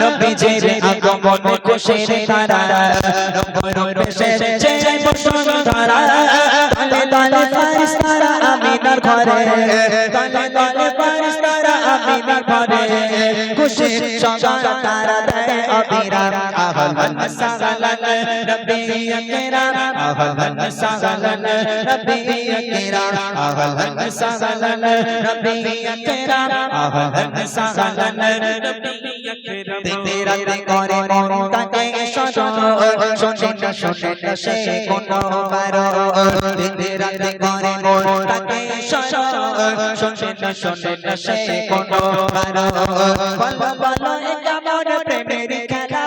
নবীজির আগমনে খুশির তারা। দলে দলে ফারিস্তারা আমিনার ঘরে। দলে দলে ফারিস্তারা আমিনার ঘরে। খুশির সঙ্গ তারা দেয় অবিরাম আহলান সাহলান নবী আকরাম আহলান সাহলান নবী আকরাম আহলান সাহলান নবী আকরাম আহলান সাহলান নবী দিতে রাতে করে মন তাকে শোনো শোনে না শোনে না সে কোনো বারো দিতে রাতে করে মন তাকে শোনো শোনে না শোনে না সে কোনো বারো বলো বলো কেমন প্রেমের খেলা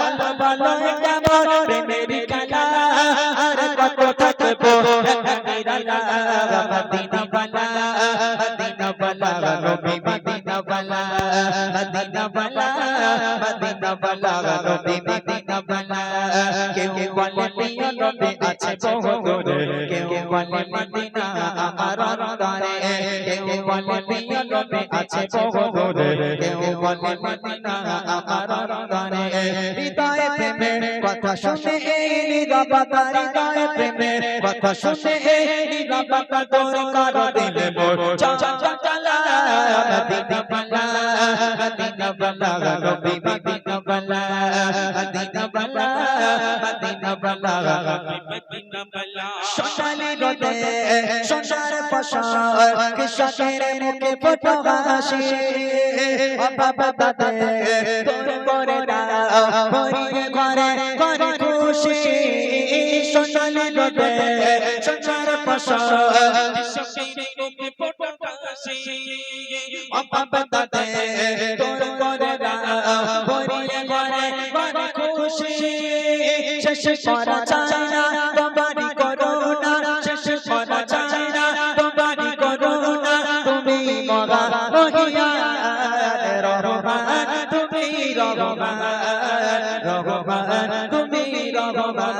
বলো বলো কেমন প্রেমের খেলা আর কত থাকব মদিনা বালা মদিনা বালা নবী মদিনা বালা মদিনা বালা মদিনা নবী মদিনা বালা কেউ বলে প্রিয় নবী আছে বহু কেউ বলে মদিনা আমার অন্তরে কেউ বলে প্রিয় নবী আছে বহু কেউ বলে মদিনা আমার অন্তরে হৃদয়ে প্রেমের কথা শুনে এই নীরবতা হৃদয়ে প্রেমের কথা শুনে এই নীরবতা তোর কর মোর চল চলা মদিনা বালা মদিনা বালা নবী মদিনা বালা মদিনা বালা মদিনা বালা মদিনা বালা সোনালি রোদে সোনার ফসল কৃষকের মুখে ফটো হাসি বাবা দাদে তোর করে দাও ভরিয়ে ঘরে ঘরে খুশি সোনালি রোদে সোনার ফসল কৃষকের মুখে দাদে তোর করে ভরিয়ে ঘরে ঘরে খুশি শেষ করা চায় না তোমারই করুণা শেষ করা চায় না তোমারই করুণা তুমি মগা মহিয়ান রহমান তুমি রহমান রহমান তুমি রহমান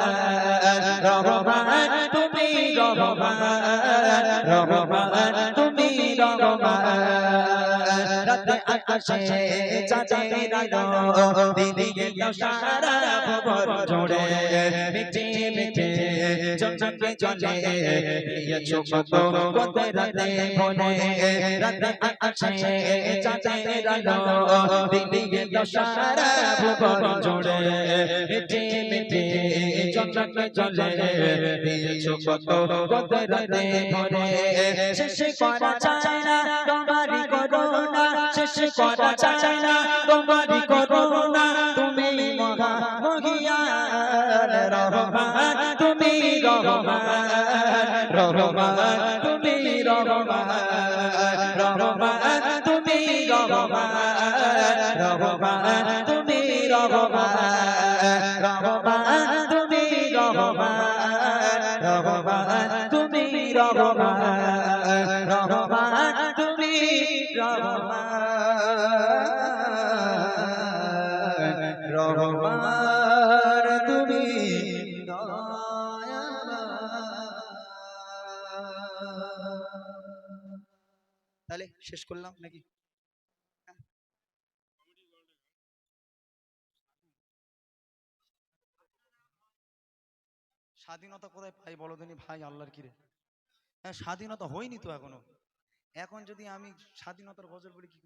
রহমান তুমি রহমান রহমান তুমি রহমান রাতে আকাশে চাঁদের আলো দিদিকে সারা ভবন জুড়ে মিটে মিটে চমচমকে জলে দিয়েছ কত কত রাতে বনে রাতে আকাশে চাঁদের আলো দিদিকে সারা ভবন জুড়ে মিটে মিটে চমচমকে জলে, দিয়েছ কত কত রাতে বনে শেষ করা চায় না, তোমারই করুণা। শেষ করা চায় না, তোমারই করুণা। তুমি মহা মহিয়ান রহমান। তুমি রহমান রহমান। তুমি রহমান রহমান। তুমি রহমান রহমান। তুমি রহমান। তুমি রহমান রহমান তুমি রহমান রহমান তুমি তাহলে শেষ করলাম নাকি? স্বাধীনতা কোথায় পাই বলো দিনি ভাই, আল্লাহর কিরে? হ্যাঁ স্বাধীনতা হয়নি তো এখনও। এখন যদি আমি স্বাধীনতার গজল বলি, কি